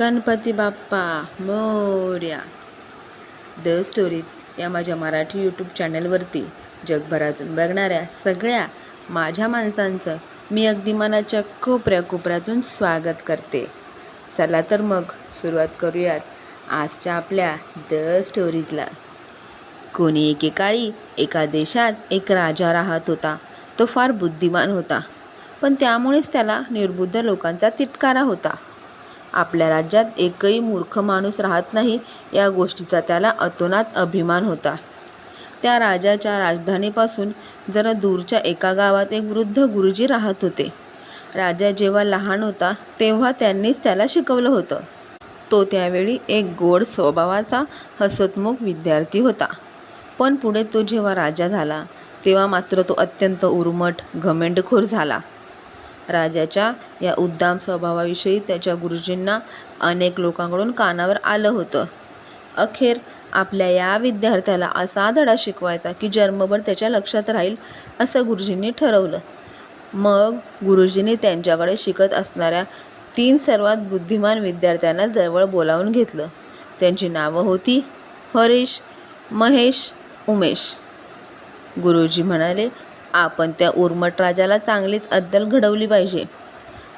Ganpati Bappa Morya. The stories या माझ्या Marathi YouTube चॅनलवरती जगभरातून बघणाऱ्या सगळ्या माझ्या माणसांचं मी अगदी मनाच्या कोपऱ्या कोपऱ्यातून स्वागत करते. चला तर मग सुरुवात करूयात आजच्या आपल्या द स्टोरीजला. कोणी एकेकाळी एका देशात एक राजा राहत होता. तो फार बुद्धिमान होता. पण त्यामुळेच त्याला निर्बुद्ध लोकांचा तिटकारा होता. आपल्या राज्यात एकही मूर्ख माणूस राहत नाही या गोष्टीचा त्याला अतोनात अभिमान होता. त्या राजाच्या राजधानीपासून जरा दूरच्या एका गावात एक वृद्ध गुरुजी राहत होते. राजा जेव्हा लहान होता तेव्हा त्यांनीच त्याला शिकवलं होतं. तो त्यावेळी एक गोड स्वभावाचा हसतमुख विद्यार्थी होता. पण पुढे तो जेव्हा राजा झाला तेव्हा मात्र तो अत्यंत उर्मट घमेंडखोर झाला. राजाच्या या उद्दाम स्वभावाविषयी त्याच्या गुरुजींना अनेक लोकांकडून कानावर आलं होतं. अखेर आपल्या या विद्यार्थ्याला असा धडा शिकवायचा की जन्मभर त्याच्या लक्षात राहील असं गुरुजींनी ठरवलं. मग गुरुजींनी त्यांच्याकडे शिकत असणाऱ्या तीन सर्वात बुद्धिमान विद्यार्थ्यांना जवळ बोलावून घेतलं. त्यांची नावं होती हरीश महेश उमेश. गुरुजी म्हणाले आपण त्या उर्मट राजाला चांगलीच अद्दल घडवली पाहिजे.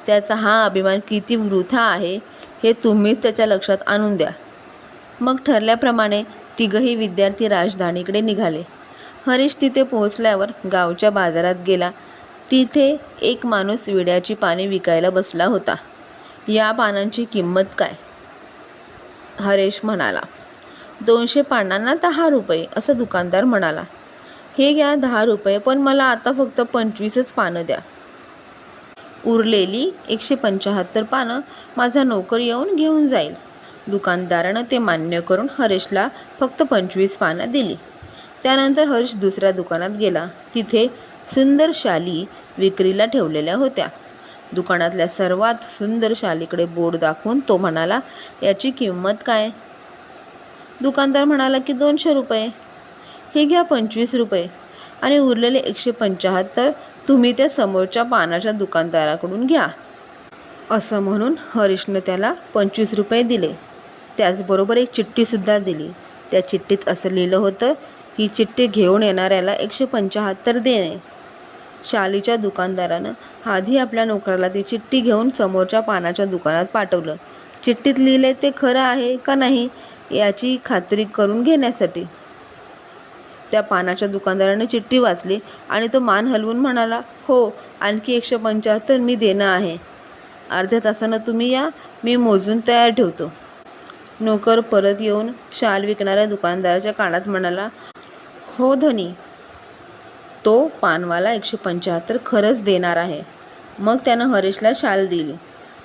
त्याचा हा अभिमान किती वृथा आहे हे तुम्हीच त्याच्या लक्षात आणून द्या. मग ठरल्याप्रमाणे तिघही विद्यार्थी राजधानीकडे निघाले. हरीश तिथे पोहोचल्यावर गावच्या बाजारात गेला. तिथे एक माणूस विड्याची पाने विकायला बसला होता. या पानांची किंमत काय? हरेश म्हणाला दोनशे पानांना दहा रुपये असं दुकानदार म्हणाला. हे घ्या दहा रुपये पण मला आता फक्त पंचवीसच पानं द्या. उरलेली एकशे पंच्याहत्तर पानं माझा नोकर येऊन घेऊन जाईल. दुकानदारानं ते मान्य करून हरीशला फक्त पंचवीस पानं दिली. त्यानंतर हरीश दुसऱ्या दुकानात गेला. तिथे सुंदर शाली विक्रीला ठेवलेल्या होत्या. दुकानातल्या सर्वात सुंदर शालीकडे बोर्ड दाखवून तो म्हणाला याची किंमत काय? दुकानदार म्हणाला की दोनशे रुपये. हे घ्या पंचवीस रुपये. आणि उरलेले एकशे पंच्याहत्तर तुम्ही त्या समोरच्या पानाच्या दुकानदाराकडून घ्या. असं म्हणून हरीशनं त्याला पंचवीस रुपये दिले. त्याचबरोबर एक चिठ्ठीसुद्धा दिली. त्या चिठ्ठीत असं लिहिलं होतं ही चिठ्ठी घेऊन येणाऱ्याला एकशे पंच्याहत्तर देणे. शालीच्या दुकानदारानं आधी आपल्या नोकराला ती चिठ्ठी घेऊन समोरच्या पानाच्या दुकानात पाठवलं. चिठ्ठीत लिहिले ते खरं आहे का नाही? याची खात्री करून घेण्यासाठी. त्या पानाच्या दुकानदाराने चिठ्ठी वाचली आणि तो मान हलवून म्हणाला हो आणखी एकशे पंच्याहत्तर मी देणं आहे. अर्ध्या तासानं तुम्ही या मी मोजून तयार ठेवतो. नोकर परत येऊन शाल विकणाऱ्या दुकानदाराच्या कानात म्हणाला हो धनी तो पानवाला एकशे पंच्याहत्तर खरंच देणार आहे. मग त्यानं हरीशला शाल दिली.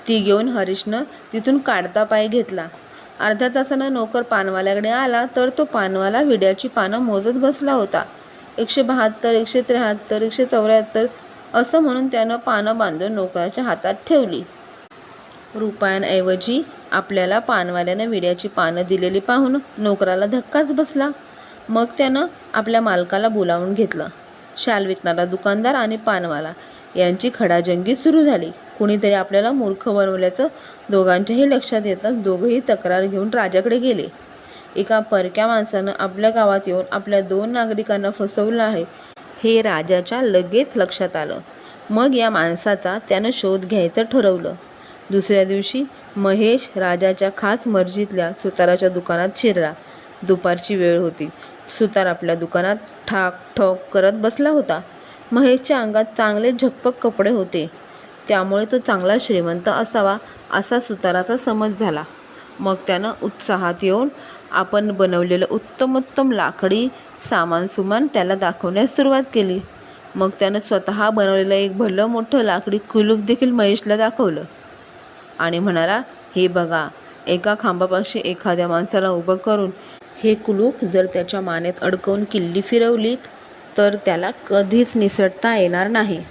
ती घेऊन हरीशनं तिथून काढता पाय घेतला. अर्ध्या तासानं नोकर पानवाल्याकडे आला तर तो पानवाला विड्याची पानं मोजत बसला होता. एकशे बहात्तर एकशे त्र्याहत्तर एकशे चौऱ्याहत्तर असं म्हणून त्यानं पानं बांधून नोकराच्या हातात ठेवली. रुपयांऐवजी आपल्याला पानवाल्यानं विड्याची पानं दिलेली पाहून नोकराला धक्काच बसला. मग त्यानं आपल्या मालकाला बोलावून घेतलं. शाल विकणारा दुकानदार आणि पानवाला यांची खडाजंगी सुरू झाली. कुणीतरी आपल्याला मूर्ख बनवल्याचं दोघांच्याही लक्षात येताच दोघंही तक्रार घेऊन राजाकडे गेले. एका परक्या माणसानं आपल्या गावात येऊन आपल्या दोन नागरिकांना फसवलं आहे हे राजाच्या लगेच लक्षात आलं. मग या माणसाचा त्यानं शोध घ्यायचं ठरवलं. दुसऱ्या दिवशी महेश राजाच्या खास मर्जीतल्या सुताराच्या दुकानात शिरला. दुपारची वेळ होती. सुतार आपल्या दुकानात ठाक ठोक करत बसला होता. महेशच्या अंगात चांगले झकपक कपडे होते. त्यामुळे तो चांगला श्रीमंत असावा असा सुताराचा समज झाला. मग त्यानं उत्साहात येऊन आपण बनवलेलं उत्तमोत्तम लाकडी सामान सुमान त्याला दाखवण्यास सुरुवात केली. मग त्यानं स्वतः बनवलेलं एक भलं मोठं लाकडी कुलूप देखील महेशला दाखवलं. आणि म्हणाला हे बघा एका खांबापाशी एखाद्या माणसाला उभं करून हे कुलूप जर त्याच्या मानेत अडकवून किल्ली फिरवलीत तर त्याला कधीच निसटता येणार नाही.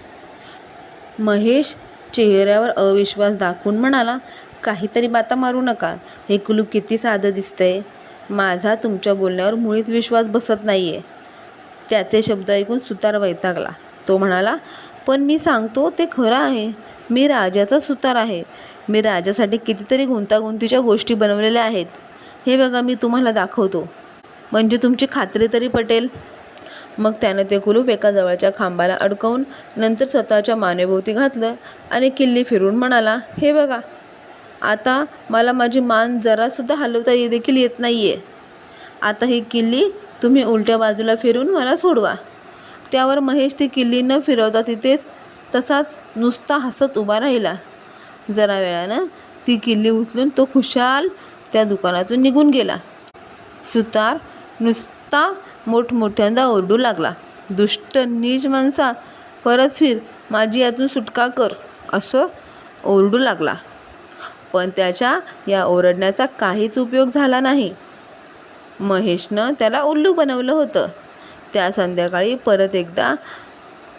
महेश चेहऱ्यावर अविश्वास दाखवून म्हणाला काहीतरी बाता मारू नका. हे कुलूप किती साधं दिसतंय. माझा तुमच्या बोलण्यावर मुळीच विश्वास बसत नाही आहे त्याचे शब्द ऐकून सुतार वैतागला. तो म्हणाला पण मी सांगतो ते खरं आहे. मी राजाचा सुतार आहे. मी राजासाठी कितीतरी गुंतागुंतीच्या गोष्टी बनवलेल्या आहेत. हे बघा मी तुम्हाला दाखवतो. म्हणजे तुमची खात्री तरी पटेल. मग त्यानं ते कुलूप एका जवळच्या खांबाला अडकवून नंतर स्वतःच्या मानेभोवती घातलं आणि किल्ली फिरून म्हणाला हे बघा आता मला माझी मान जरासुद्धा हलवता ये देखील येत नाही आहे आता ही किल्ली तुम्ही उलट्या बाजूला फिरून मला सोडवा. त्यावर महेश ती किल्ली न फिरवता तिथेच तसाच नुसता हसत उभा राहिला. जरा वेळानं ती किल्ली उचलून तो खुशाल त्या दुकानातून निघून गेला. सुतार नुस नुसता मोठमोठ्यांदा ओरडू लागला. दुष्ट नीच माणसा परत फिर माझी यातून सुटका कर असं ओरडू लागला. पण त्याच्या या ओरडण्याचा काहीच उपयोग झाला नाही. महेशनं त्याला उल्लू बनवलं होतं. त्या संध्याकाळी परत एकदा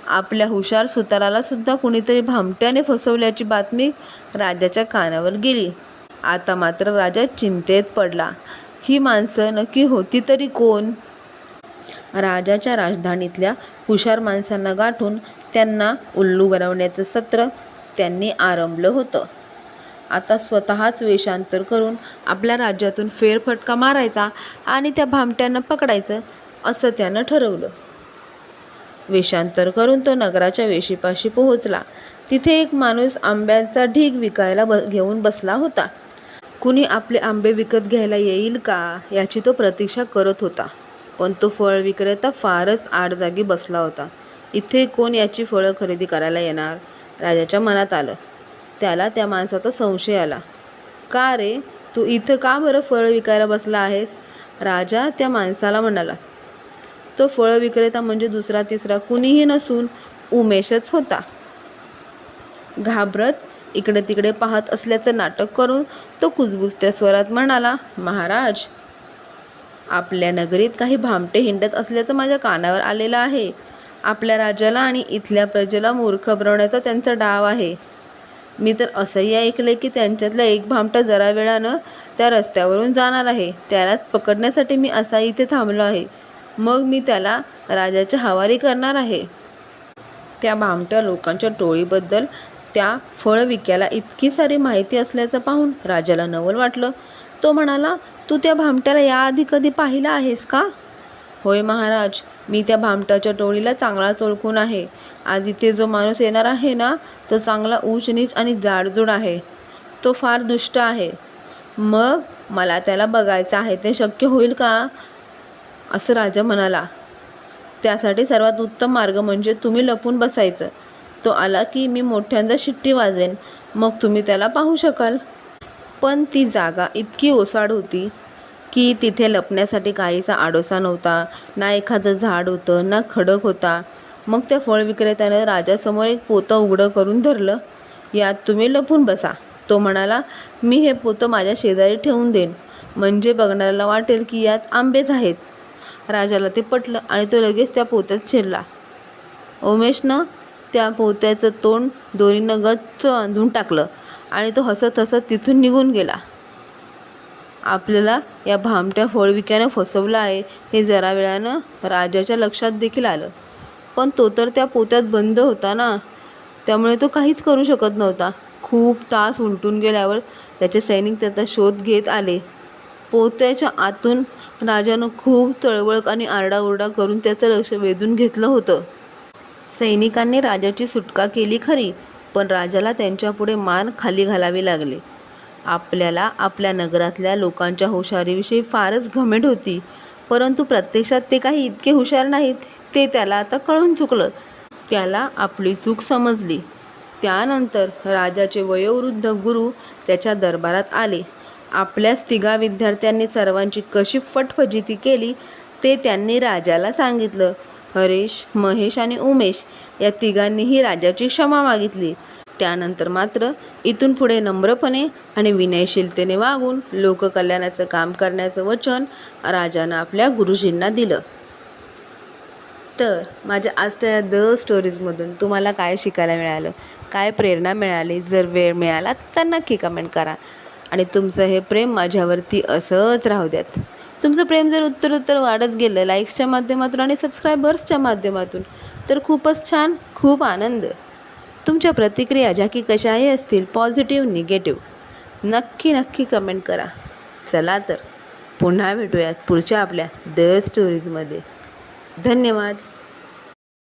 आपल्या हुशार सुताराला सुद्धा कुणीतरी भामट्याने फसवल्याची बातमी राजाच्या कानावर गेली. आता मात्र राजा चिंतेत पडला. ही माणसं नक्की होती तरी कोण? राजाच्या राजधानीतल्या हुशार माणसांना गाठून त्यांना उल्लू बनवण्याचं सत्र त्यांनी आरंभलं होतं. आता स्वतःच वेषांतर करून आपल्या राज्यातून फेरफटका मारायचा आणि त्या भामट्यांना पकडायचं असं त्यानं ठरवलं. वेषांतर करून तो नगराच्या वेशीपाशी पोहोचला. तिथे एक माणूस आंब्यांचा ढीग विकायला ब घेऊन बसला होता. कुणी आपले आंबे विकत घ्यायला येईल का याची तो प्रतीक्षा करत होता. पण तो फळ विक्रेता फारच आडजागी बसला होता. इथे कोण याची फळं खरेदी करायला येणार? राजाच्या मनात आलं. त्याला त्या माणसाचा संशय आला. का रे? तू इथं का बरं फळं विकायला बसला आहेस? राजा त्या माणसाला म्हणाला. तो फळ विक्रेता म्हणजे दुसरा तिसरा कुणीही नसून उमेशच होता. घाबरत इकडे तिकडे पाहत असल्याचं नाटक करून तो कुजबुजत्या स्वरात म्हणाला महाराज आपल्या नगरीत काही भामटे हिंडत असल्याचं माझ्या कानावर आलेलं आहे. आपल्या राजाला आणि इथल्या प्रजेला मूर्ख बनवण्याचा त्यांचा डाव आहे. मी तर असंही ऐकलंय की त्यांच्यातला एक भामटा जरा वेळानं त्या रस्त्यावरून जाणार आहे. त्यालाच पकडण्यासाठी मी असा इथे थांबलो आहे. मग मी त्याला राजाच्या हवाली करणार आहे. त्या भामट्या लोकांच्या टोळीबद्दल त्या फळ विकायला इतकी सारी माहिती असल्याचं पाहून राजाला नवल वाटलं. तो म्हणाला तू त्या भामट्याला याआधी कधी पाहिलं आहेस का? होय महाराज मी त्या भामटाच्या टोळीला चांगलाच ओळखून आहे. आज इथे जो माणूस येणार आहे ना तो चांगला ऊच नीच आणि जाडजूड आहे. तो फार दुष्ट आहे. मग मला त्याला बघायचं आहे ते शक्य होईल का? असं राजा म्हणाला. त्यासाठी सर्वात उत्तम मार्ग म्हणजे तुम्ही लपून बसायचं. तो आला की मी मोठ्यांदा शिट्टी वाजेन. मग तुम्ही त्याला पाहू शकाल. पण ती जागा इतकी ओसाड होती की तिथे लपण्यासाठी काहीसा आडोसा नव्हता ना एखादं झाड होतं ना खडक होता. मग त्या फळ विक्रेत्यानं राजासमोर एक पोतं उघडं करून धरलं. यात तुम्ही लपून बसा. तो म्हणाला मी हे पोतं माझ्या शेजारी ठेवून देईन. म्हणजे बघणाऱ्याला वाटेल की यात आंबेच आहेत. राजाला ते पटलं आणि तो लगेच त्या पोत्यात शिरला. उमेशनं त्या पोत्याचं तोंड दोरीनं गच्च बांधून टाकलं आणि तो हसत हसत तिथून निघून गेला. आपल्याला या भामट्या फळविक्यानं फसवलं आहे हे जरा वेळानं राजाच्या लक्षात देखील आलं. पण तो तर त्या पोत्यात बंद होता ना. त्यामुळे तो काहीच करू शकत नव्हता. खूप तास उलटून गेल्यावर त्याचे सैनिक त्याचा शोध घेत आले. पोत्याच्या आतून राजानं खूप चळवळ आणि आरडाओरडा करून त्याचं लक्ष वेधून घेतलं होतं. सैनिकांनी राजाची सुटका केली खरी पण राजाला त्यांच्यापुढे मान खाली घालावी लागले. आपल्याला आपल्या नगरातल्या लोकांच्या हुशारीविषयी फारच घमेंट होती परंतु प्रत्यक्षात ते काही इतके हुशार नाहीत ते त्याला आता कळून चुकलं. त्याला आपली चूक समजली. त्यानंतर राजाचे वयोवृद्ध गुरु त्याच्या दरबारात आले. आपल्याच तिघा विद्यार्थ्यांनी सर्वांची कशी फटफजिती केली ते त्यांनी राजाला सांगितलं. हरेश महेश आणि उमेश या तिघांनीही राजाची क्षमा मागितली. त्यानंतर मात्र इथून पुढे नम्रपणे आणि विनयशीलतेने वागून लोककल्याणाचं काम करण्याचं वचन राजानं आपल्या गुरुजींना दिलं. तर माझ्या आजच्या या द स्टोरीजमधून तुम्हाला काय शिकायला मिळालं? काय प्रेरणा मिळाली? जर वेळ मिळाला तर नक्की कमेंट करा. आणि तुमचं हे प्रेम माझ्यावरती असंच राहू द्यात. तुमचं प्रेम जर उत्तर उत्तर वाढत गेलं लाईक्सच्या माध्यमातून आणि सबस्क्रायबर्सच्या माध्यमातून तर खूपच छान खूप आनंद. तुमच्या प्रतिक्रिया ज्या की कशाही असतील पॉझिटिव्ह निगेटिव्ह नक्की नक्की कमेंट करा. चला तर पुन्हा भेटूयात पुढच्या आपल्या द स्टोरीजमध्ये धन्यवाद.